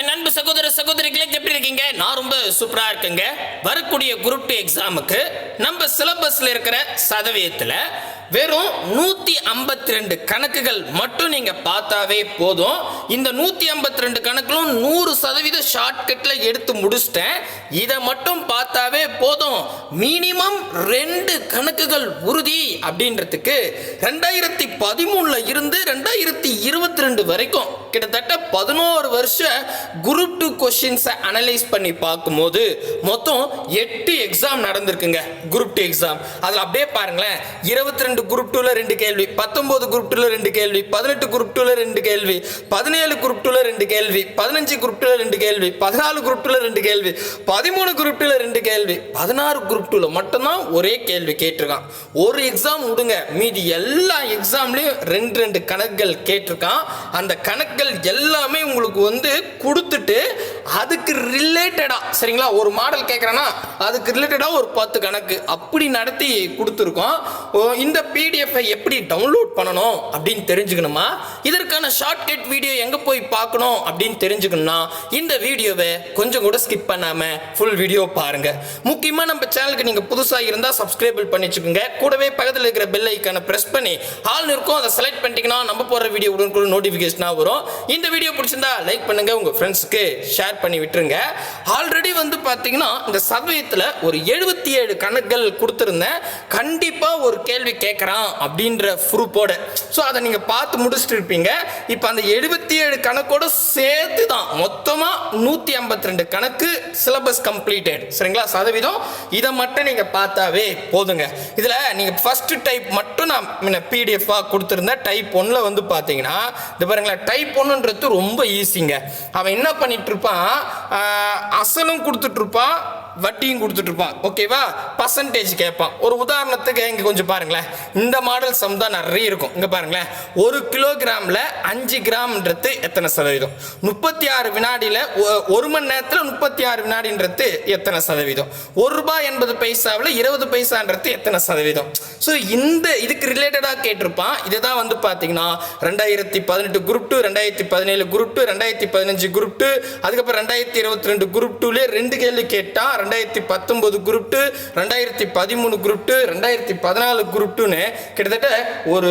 என் அன்பு சகோதர சகோதரிகளே எப்படி இருக்கீங்க? நான் ரொம்ப சூப்பரா இருக்குங்க. வரக்கூடிய குரூப் டூ எக்ஸாமுக்கு நம்ம சிலபஸ்ல இருக்கிற சதவீதத்துல வெறும் நூத்தி ஐம்பத்தி ரெண்டு கணக்குகள் மட்டும் நீங்க பார்த்தாவே போதும். இந்த நூத்தி ஐம்பத்தி ரெண்டு கணக்கிலும் நூறு சதவீத ஷார்ட்கட்ல எடுத்து முடிச்சிட்டேன். இதை மட்டும் பார்த்தாவே போதும். மினிமம் ரெண்டு கணக்குகள் உறுதி அப்படின்றதுக்கு ரெண்டாயிரத்தி பதிமூணுல இருந்து ரெண்டாயிரத்தி இருபத்தி ரெண்டு வரைக்கும் கிட்டத்தட்ட பதினோரு வருஷ குரூப் டூ கொஷின்ஸை அனலைஸ் பண்ணி பார்க்கும்போது மொத்தம் எட்டு எக்ஸாம் நடந்திருக்குங்க. குரூப் டூ எக்ஸாம் அதில் அப்படியே பாருங்களேன். இருபத்தி ரெண்டு குரூப் டூவில் ரெண்டு கேள்வி பத்தொம்போது குரூப் டூவில் ரெண்டு கேள்வி பதினெட்டு குரூப் டூவில் ரெண்டு கேள்வி பதினேழு குரூப் டூவில் ரெண்டு கேள்வி பதினஞ்சு குரூப் டூவில் ரெண்டு கேள்வி பதினாலு குரூப் டூவில் ரெண்டு கேள்வி பதிமூணு குரூப் டூவில் ரெண்டு கேள்வி பதினாறு குரூப் டூவில் மட்டும்தான் ஒரே கேள்வி கேட்டிருக்கான். ஒரு எக்ஸாம் விடுங்க. மீதி எல்லா எக்ஸாம்லேயும் ரெண்டு ரெண்டு கணக்குகள் கேட்டிருக்கான். அந்த கணக்குகள் எல்லாமே உங்களுக்கு வந்து கொடுத்துட்டு அதுக்கு ரிலேட்டடாக சரிங்களா? ஒரு மாடல் கேட்குறேன்னா அதுக்கு ரிலேட்டடாக ஒரு பத்து கணக்கு. அப்படி நடத்தி கொடுத்துருக்கோம். ஓ, இந்த பிடிஎஃப்பை எப்படி டவுன்லோட் பண்ணணும் அப்படின்னு தெரிஞ்சுக்கணுமா? இதற்கான ஷார்ட்கட் வீடியோ எங்கே போய் பார்க்கணும் அப்படின்னு தெரிஞ்சுக்கணும்னா இந்த வீடியோவை கொஞ்சம் கூட ஸ்கிப் பண்ணாமல் ஃபுல் வீடியோ பாருங்கள் முக்கியமாக நம்ம சேனலுக்கு நீங்கள் புதுசாக இருந்தால் சப்ஸ்கிரைபிள் பண்ணிச்சுக்கோங்க கூடவே பக்கத்தில் இருக்கிற பெல் ஐக்கானை ப்ரெஸ் பண்ணி ஆல் இருக்கும் அதை செலக்ட் பண்ணிட்டீங்கன்னா நம்ம போடுற வீடியோ உடனுக்குள்ள நோட்டிஃபிகேஷனாக வரும். இந்த வீடியோ பிடிச்சிருந்தா லைக் பண்ணுங்கள் உங்கள் ஃப்ரெண்ட்ஸ்க்கு ஷேர் பண்ணி விட்டுருங்க. ஆல்ரெடி வந்து பார்த்தீங்கன்னா இந்த சதவீதத்தில் ஒரு எழுபத்தி ஏழு கணக்குகள் கொடுத்துருந்தேன். கண்டிப்பாக ஒரு கேள்வி கேட்குறான் அப்படின்ற ப்ரூஃபோட. ஸோ அதை நீங்கள் பார்த்து முடிச்சுட்டு இருப்பீங்க. இப்போ அந்த எழுபத்தி ஏழு கணக்கோட சேர்த்து தான் மொத்தமாக நூற்றி ஐம்பத்தி ரெண்டு கணக்கு சிலபஸ் கம்ப்ளீட்டட் சரிங்களா? சதவீதம். இதை மட்டும் நீங்கள் பார்த்தாவே போதுங்க. இதில் நீங்கள் ஃபஸ்ட்டு டைப் மட்டும் நான் முன்ன பிடிஎஃபாக கொடுத்துருந்தேன். டைப் ஒன்றில் வந்து பார்த்தீங்கன்னா இது பாருங்களேன் டைப் ஒன்றுன்றது ரொம்ப ஈஸிங்க அவன் என்ன பண்ணிட்டு இருப்பான்? அசலும் கொடுத்துட்ருப்பான் வட்டியும் கொடுத்துட்டு இருப்பான் ஓகேவா பர்சன்டேஜ் கேட்பான். ஒரு உதாரணத்துக்கு இங்கே கொஞ்சம் பாருங்களேன். இந்த மாடல் சம் தான் நிறைய இருக்கும். இங்கே பாருங்களேன். ஒரு கிலோகிராமில் அஞ்சு கிராம்ன்றது எத்தனை சதவீதம்? முப்பத்தி ஆறு வினாடியில் ஒரு மணி நேரத்தில் முப்பத்தி ஆறு வினாடின்றது எத்தனை சதவீதம்? ஒரு ரூபாய் எண்பது பைசாவில் இருபது பைசான்றது எத்தனை சதவீதம்? ஸோ இந்த இதுக்கு ரிலேட்டடாக கேட்டிருப்பான். இதை தான் வந்து பார்த்தீங்கன்னா ரெண்டாயிரத்தி பதினெட்டு குரூப் டூ ரெண்டாயிரத்தி பதினேழு குரூப் டூ ரெண்டாயிரத்தி பதினஞ்சு குரூப் டூ அதுக்கப்புறம் ரெண்டாயிரத்தி இருபத்தி ரெண்டு குரூப் டூலே ரெண்டு கேள்வி கேட்டால் ரெண்டாயிரத்தி பத்தொன்பது குரூப் டூ ரெண்டாயிரத்தி பதிமூணு குரூப் டூ ரெண்டாயிரத்தி பதினாலு குரூப் டூன்னு கிட்டத்தட்ட ஒரு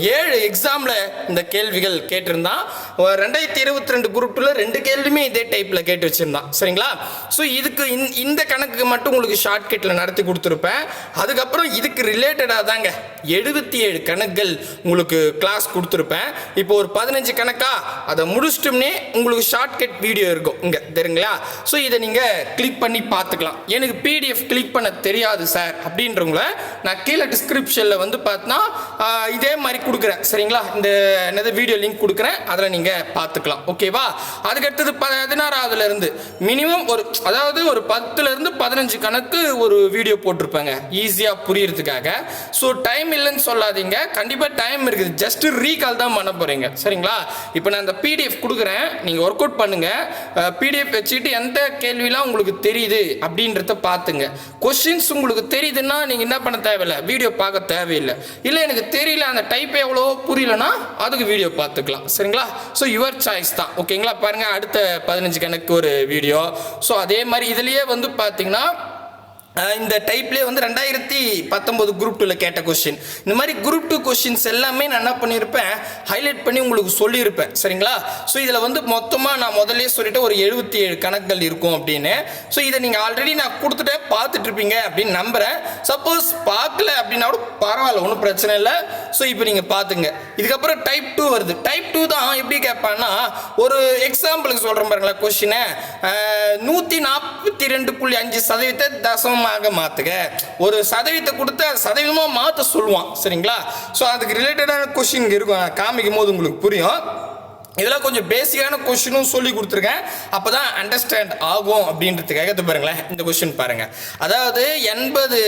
ஏழு எக்ஸாமில் இந்த கேள்விகள் கேட்டிருந்தான். ரெண்டாயிரத்தி இருபத்தி ரெண்டு குரூப் டூவில் ரெண்டு கேள்வியுமே இதே டைப்பில் கேட்டு வச்சுருந்தான். சரிங்களா? ஸோ இதுக்கு இந்த- இந்த கணக்கு மட்டும் உங்களுக்கு ஷார்ட்கட்டில் நடத்தி கொடுத்துருப்பேன். அதுக்கப்புறம் இதுக்கு ரிலேட்டடாக தாங்க எழுபத்தி ஏழு கணக்குகள் உங்களுக்கு கிளாஸ் கொடுத்துருப்பேன். இப்போ ஒரு பதினஞ்சு கணக்கா? அதை முடிச்சிட்டோம்னே உங்களுக்கு ஷார்ட்கட் வீடியோ இருக்கும். இங்கே தெரியுங்களா? ஸோ இதை நீங்கள் கிளிக் பண்ணி பார்த்துக்கலாம். எனக்கு பிடிஎஃப் கிளிக் பண்ண தெரியாது சார் அப்படின்றவங்கள நான் கீழே டிஸ்கிரிப்ஷனில் வந்து பார்த்தா இதே மாதிரி கொடுக்குறேன். சரிங்களா? இந்த என்னது வீடியோ லிங்க் கொடுக்குறேன். அதில் நீங்கள் பார்த்துக்கலாம். ஓகேவா அதுக்கடுத்தது பதினாறாவதுலேருந்து மினிமம் ஒரு அதாவது ஒரு பத்துலேருந்து பதினஞ்சு கணக்கு ஒரு வீடியோ போட்டிருப்பாங்க. ஈஸியாக புரியறதுக்காக. ஸோ டைம் இல்லைன்னு சொல்லாதீங்க. கண்டிப்பாக டைம் இருக்குது. ஜஸ்ட் ரீகால் தான் பண்ண போகிறீங்க சரிங்களா? இப்போ நான் அந்த பிடிஎஃப் கொடுக்குறேன். நீங்கள் ஒர்க் அவுட் பண்ணுங்கள் பிடிஎஃப் வச்சுக்கிட்டு எந்த கேள்விலாம் உங்களுக்கு தெரியுது அப்படின்றத பார்த்துங்க. கொஷின்ஸ் உங்களுக்கு தெரியுதுன்னா நீங்கள் என்ன பண்ண தேவையில்லை. வீடியோ பார்க்க தேவையில்லை. இல்லை எனக்கு தெரியல அந்த டைப் எவ்வளோ புரியலன்னா அதுக்கு வீடியோ பார்த்துக்கலாம். சரிங்களா? ஸோ யுவர் சாய்ஸ் தான். ஓகேங்களா பாருங்கள் அடுத்த பதினஞ்சு கணக்கு ஒரு வீடியோ ஸோ அதே மாதிரி இதுலேயே வந்து பார்த்தீங்கன்னா இந்த டைப்லேயே வந்து ரெண்டாயிரத்தி பத்தொம்போது குரூப் டூவில் கேட்ட கொஸ்டின் இந்த மாதிரி குரூப் டூ கொஸ்டின்ஸ் எல்லாமே நான் என்ன பண்ணியிருப்பேன் ஹைலைட் பண்ணி உங்களுக்கு சொல்லியிருப்பேன் சரிங்களா? ஸோ இதில் வந்து மொத்தமாக நான் முதலே சொல்லிட்டு ஒரு எழுபத்தி ஏழு கணக்குகள் இருக்கும் அப்படின்னு. ஸோ இதை நீங்கள் ஆல்ரெடி நான் கொடுத்துட்டே பார்த்துட்ருப்பீங்க அப்படின்னு நம்புகிறேன் சப்போஸ் பார்க்கல அப்படின்னா கூட பரவாயில்ல ஒன்றும் பிரச்சனை இல்லை. ஸோ இப்போ நீங்கள் பார்த்துங்க. இதுக்கப்புறம் டைப் டூ வருது. டைப் டூ தான் எப்படி கேட்பான்னா ஒரு எக்ஸாம்பிளுக்கு சொல்கிறேன் பாருங்களேன் கொஷினை நூற்றி நாற்பத்தி ரெண்டு புள்ளி அஞ்சு சதவீதத்தை சதவீதமாக மாற்றுக ஒரு சதவீதத்தை கொடுத்து அது சதவீதமாக மாற்ற சொல்லுவான். சரிங்களா? ஸோ அதுக்கு ரிலேட்டடான கொஷின் இருக்கும். நான் காமிக்கும் போது உங்களுக்கு புரியும். இதெல்லாம் கொஞ்சம் பேசிக்கான கொஷினும் சொல்லி கொடுத்துருக்கேன். அப்போ தான் அண்டர்ஸ்டாண்ட் ஆகும் அப்படின்றதுக்காக இது பாருங்களேன் இந்த கொஷின் பாருங்கள் அதாவது எண்பது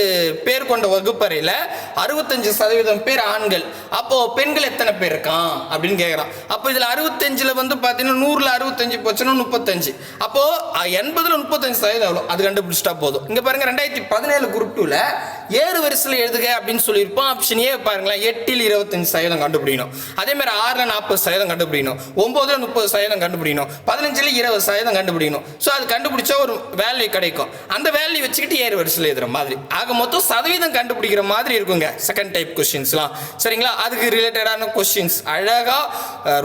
பேர் கொண்ட வகுப்பறையில் அறுபத்தஞ்சு சதவீதம் பேர் ஆண்கள். அப்போது பெண்கள் எத்தனை பேர் இருக்கான்? அப்படின்னு கேட்குறான் அப்போ இதில் அறுபத்தஞ்சில் வந்து பார்த்தீங்கன்னா நூறில் அறுபத்தஞ்சு போச்சுன்னா முப்பத்தஞ்சு. அப்போது எண்பதில் முப்பத்தஞ்சு சதவீதம் அவ்வளோ அது கண்டுபிடிச்சிட்டா போதும். இங்கே பாருங்கள் ரெண்டாயிரத்தி பதினேழு குரூப் டூவில் ஏறு வரிசையில் எழுதுக அப்படின்னு சொல்லியிருப்போம். ஆப்ஷன் ஏ பாருங்களேன் எட்டில் இருபத்தஞ்சு சதவீதம் கண்டுபிடிக்கணும். அதே மாதிரி ஆறில் நாற்பது சதவீதம் கண்டுபிடிக்கணும். ஒம்போதில் முப்பது சதவீதம் கண்டுபிடிக்கணும். பதினஞ்சுல இருபது சதவீதம் கண்டுபிடிக்கணும். ஸோ அது கண்டுபிடிச்சா ஒரு வேல்யூ கிடைக்கும். அந்த வேல்யூ வச்சுக்கிட்டு ஏறு வரிசையில் எழுதுற மாதிரி. ஆக மொத்தம் சதவீதம் கண்டுபிடிக்கிற மாதிரி இருக்குங்க. செகண்ட் டைப் கொஸ்டின்ஸ்லாம் சரிங்களா? அதுக்கு ரிலேட்டடான கொஸ்டின்ஸ் அழகாக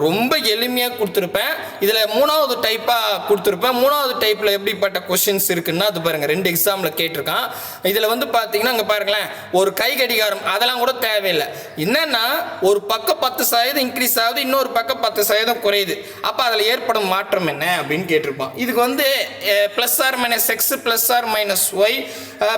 ரொம்ப எளிமையாக கொடுத்துருப்பேன். இதில் மூணாவது டைப்பாக கொடுத்துருப்பேன். மூணாவது டைப்பில் எப்படிப்பட்ட கொஸ்டின்ஸ் இருக்குன்னா அது பாருங்கள் ரெண்டு எக்ஸாமில் கேட்டிருக்கான். இதில் வந்து பார்த்தீங்கன்னா அங்கே பாருங்களேன் ஒரு கை கடிகாரம் அதெல்லாம் கூட தேவையில்லை. என்னென்னா ஒரு பக்கம் பத்து சதவீதம் இன்க்ரீஸ் ஆகுது இன்னொரு பக்கம் பத்து சதவீதம் குறையுது. அப்போ அதில் ஏற்படும் மாற்றம் என்ன அப்படின்னு கேட்டிருப்பான் இதுக்கு வந்து plus or minus x plus or minus y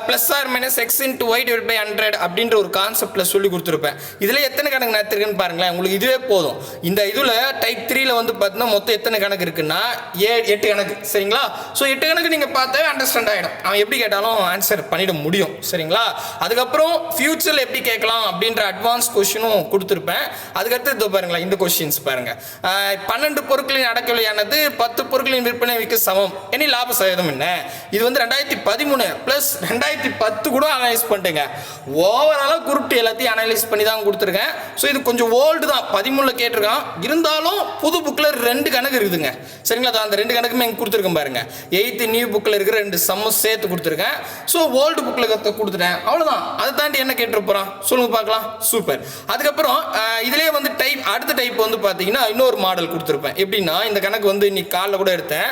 plus or minus x into y divide by hundred அப்படின்ற ஒரு கான்செப்டில் சொல்லி கொடுத்துருப்பேன். இதில் எத்தனை கணக்கு நடத்திருக்குன்னு பாருங்களேன். உங்களுக்கு இதுவே போதும். இந்த இதில் டைப் த்ரீல வந்து பார்த்தீங்கன்னா மொத்தம் எத்தனை கணக்கு இருக்குன்னா ஏ எட்டு கணக்கு. சரிங்களா? ஸோ எட்டு கணக்கு நீங்கள் பார்த்தாவே அண்டர்ஸ்டாண்ட் ஆகிடும் அவன் எப்படி கேட்டாலும் ஆன்சர் பண்ணிட முடியும். சரிங்களா? அதுக்கப்புறம் ஃபியூச்சரில் எப்படி கேட்கலாம் அப்படின்ற அட்வான்ஸ் கொஷினும் கொடுத்துருப்பேன். அதுக்கடுத்து இதோ பாருங்களேன் இந்த கொஷின்ஸ் பாருங்க. பன்னெண்டு பொருட்களின் அடக்கவிலையானது பத்து பொருட்களின் விற்பனை விற்க சமம். இனி லாப சதவீதம் என்ன? இது வந்து ரெண்டாயிரத்தி பதிமூணு ப்ளஸ் ரெண்டாயிரத்தி பத்து கூட அனலைஸ் பண்ணிட்டுங்க. ஓவராலாக குருட்டு எல்லாத்தையும் அனலைஸ் பண்ணி தான் கொடுத்துருக்கேன். ஸோ இது கொஞ்சம் ஓல்டு தான். பதிமூணில் கேட்டிருக்கான். இருந்தாலும் புது புக்கில் ரெண்டு கணக்கு இருக்குதுங்க. சரிங்களா? அந்த ரெண்டு கணக்குமே இங்கே கொடுத்துருக்கேன் பாருங்க. எயித்து நியூ புக்கில் இருக்கிற ரெண்டு சமம் சேர்த்து கொடுத்துருக்கேன். ஸோ ஓல்டு புக்கில் கொடுத்துட்டேன். அவ்வளோதான் அதை தாண்டி என்ன கேட்டு போகிறான் சொல்லுங்க பார்க்கலாம். சூப்பர் அதுக்கப்புறம் இதிலே வந்து டைப் அடுத்த டைப் வந்து பார்த்தீங்கன்னா இன்னொரு மாடல் கொடுத்துருப்பேன். எப்படின்னா இந்த கணக்கு வந்து இன்னைக்கு காலைல கூட எடுத்தேன்.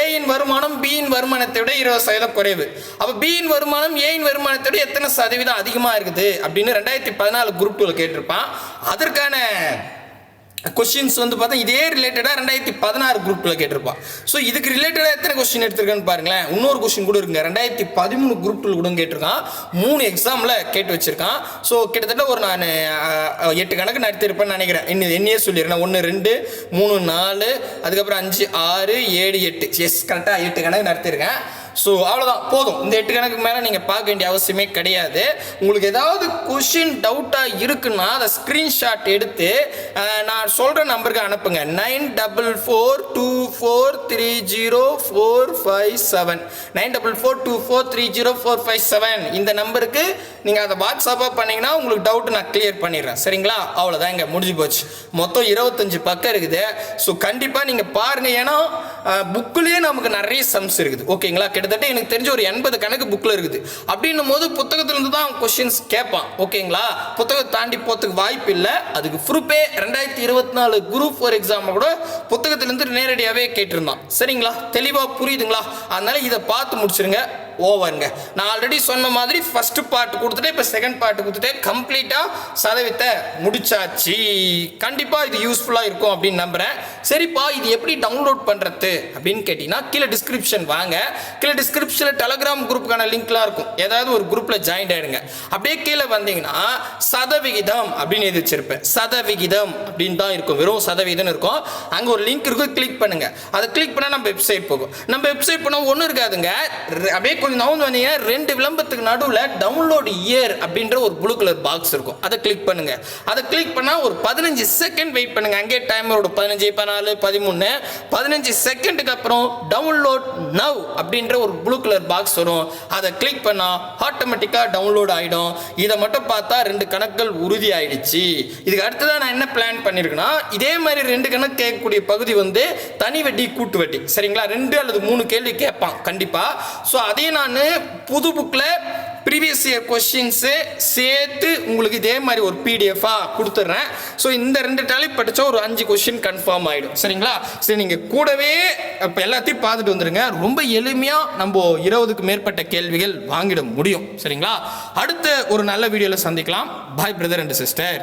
ஏயின் வருமானம் பியின் வருமானத்தை விட இருபது சதவீதம் குறைவு. அப்போ பியின் வருமானம் ஏயின் வருமானத்தை விட எத்தனை சதவீதம் அதிகமாக இருக்குது அப்படின்னு ரெண்டாயிரத்தி பதினாலு குரூப் டூவில் கேட்டிருப்பான். அதற்கான கொஷின்ஸ் வந்து பார்த்தா இதே ரிலேட்டடாக ரெண்டாயிரத்தி பதினாறு குரூப்பில் கேட்டிருப்பான் ஸோ இதுக்கு ரிலேட்டடாக எத்தனை கொஸ்டின் எடுத்திருக்கேன்னு பாருங்களேன். இன்னொரு கொஸ்டின் கூட இருக்குங்க. ரெண்டாயிரத்தி பதிமூணு குரூப் கூட கேட்டிருக்கான். மூணு எக்ஸாமில் கேட்டு வச்சிருக்கான். ஸோ கிட்டத்தட்ட ஒரு நான் எட்டு கணக்கு நடத்திருப்பேன்னு நினைக்கிறேன். இன்னும் என்னையே சொல்லிடுறேன். ஒன்று ரெண்டு மூணு நாலு அதுக்கப்புறம் அஞ்சு ஆறு ஏழு எட்டு. எஸ் கரெக்டாக எட்டு கணக்கு நடத்திருக்கேன் ஸோ அவ்வளோதான் போதும். இந்த எட்டு கணக்கு மேலே நீங்கள் பார்க்க வேண்டிய அவசியமே கிடையாது. உங்களுக்கு ஏதாவது கொஷின் டவுட்டாக இருக்குன்னா அதை ஸ்க்ரீன்ஷாட் எடுத்து நான் சொல்கிற நம்பருக்கு அனுப்புங்க. Nine double four two four three zero four five seven nine double four two four three zero four five seven இந்த நம்பருக்கு நீங்கள் அதை வாட்ஸ்அப்பாக பண்ணிங்கன்னா உங்களுக்கு டவுட் நான் கிளியர் பண்ணிடுறேன். சரிங்களா? அவ்வளோதான் இங்கே முடிஞ்சு போச்சு. மொத்தம் இருபத்தஞ்சு பக்கம் இருக்குது. ஸோ கண்டிப்பாக நீங்கள் பாருங்கள் ஏன்னா புக்குலேயே நமக்கு நிறைய சம்ஸ் இருக்குது. ஓகேங்களா? கிட்டத்தட்ட எனக்கு தெரிஞ்ச ஒரு எண்பது கணக்கு புக்கில் இருக்குது. அப்படின்னும் போது புத்தகத்திலிருந்து தான் கொஷின்ஸ் கேட்பான். ஓகேங்களா? புத்தகத்தை தாண்டி போகிறதுக்கு வாய்ப்பு இல்லை. அதுக்கு ப்ரூப்பே ரெண்டாயிரத்தி இருபத்தி நாலு குரூப் ஃபோர் எக்ஸாமை கூட புத்தகத்திலேருந்து நேரடியாகவே கேட்டிருந்தான். சரிங்களா? தெளிவாக புரியுதுங்களா? அதனால இதை பார்த்து முடிச்சிருங்க. ஓவருங்க. நான் ஆல்ரெடி சொன்ன மாதிரி ஃபர்ஸ்ட் பார்ட் கொடுத்துட்டு இப்போ செகண்ட் பார்ட் கொடுத்துட்டு கம்ப்ளீட்டாக சதவீதத்தை முடிச்சாச்சு. கண்டிப்பாக இது யூஸ்ஃபுல்லாக இருக்கும் அப்படின்னு நம்புகிறேன் சரிப்பா இது எப்படி டவுன்லோட் பண்ணுறது அப்படின்னு கேட்டிங்கன்னா கீழே டிஸ்கிரிப்ஷன் வாங்க. கீழே டிஸ்கிரிப்ஷனில் டெலகிராம் குரூப்புக்கான லிங்க்லாம் இருக்கும். ஏதாவது ஒரு குரூப்பில் ஜாயின் ஆயிடுங்க. அப்படியே கீழே வந்தீங்கன்னா சதவிகிதம் அப்படின்னு எழுதி வச்சிருப்பேன். சதவிகிதம் அப்படின்னு தான் இருக்கும். வெறும் சதவிகிதம் இருக்கும். அங்கே ஒரு லிங்க் இருக்கும் கிளிக் பண்ணுங்க. அதை கிளிக் பண்ணால் நம்ம வெப்சைட் போகும். நம்ம வெப்சைட் போனால் ஒன்றும் இருக்காதுங்க. ரெ- அப்படியே கொஞ்சம் நவுந்து வந்தீங்கன்னா ரெண்டு விளம்பரத்துக்கு நடுவில் டவுன்லோடு இயர் அப்படின்ற ஒரு ப்ளூ கலர் பாக்ஸ் இருக்கும். அதை கிளிக் பண்ணுங்க. அதை கிளிக் பண்ணால் ஒரு பதினஞ்சு செகண்ட் வெயிட் பண்ணுங்க. அங்கே டைமரோட பதினஞ்சு பதினாலு பதிமூணு. பதினஞ்சு செகண்டுக்கு அப்புறம் டவுன்லோட் நவ் அப்படின்ற ஒரு ப்ளூ கலர் பாக்ஸ் வரும். அதை கிளிக் பண்ணால் ஆட்டோமேட்டிக்காக டவுன்லோட் ஆகிடும் இதை மட்டும் பார்த்தா ரெண்டு கணக்குகள் உறுதி ஆயிடுச்சு. இதுக்கு அடுத்ததான் நான் என்ன பிளான் பண்ணியிருக்கேன்னா இதே மாதிரி ரெண்டு கணக்கு கேட்கக்கூடிய பகுதி வந்து தனி வட்டி கூட்டு வட்டி. சரிங்களா? ரெண்டு அல்லது மூணு கேள்வி கேட்பான். கண்டிப்பாக ஸோ அதையும் நான் புது புக்கில் ப்ரீவியஸ் இயர் கொஷின்ஸு சேர்த்து உங்களுக்கு இதே மாதிரி ஒரு பிடிஎஃபாக கொடுத்துட்றேன் ஸோ இந்த ரெண்டு டாலிப் படித்தா ஒரு அஞ்சு கொஷின் கன்ஃபார்ம் ஆகிடும் சரிங்களா? சரி நீங்கள் கூடவே இப்போ எல்லாத்தையும் பார்த்துட்டு வந்துடுங்க ரொம்ப எளிமையாக நம்ம இருபதுக்கு மேற்பட்ட கேள்விகள் வாங்கிட முடியும். சரிங்களா? அடுத்த ஒரு நல்ல வீடியோவில் சந்திக்கலாம். பாய் பிரதர் அண்ட் சிஸ்டர்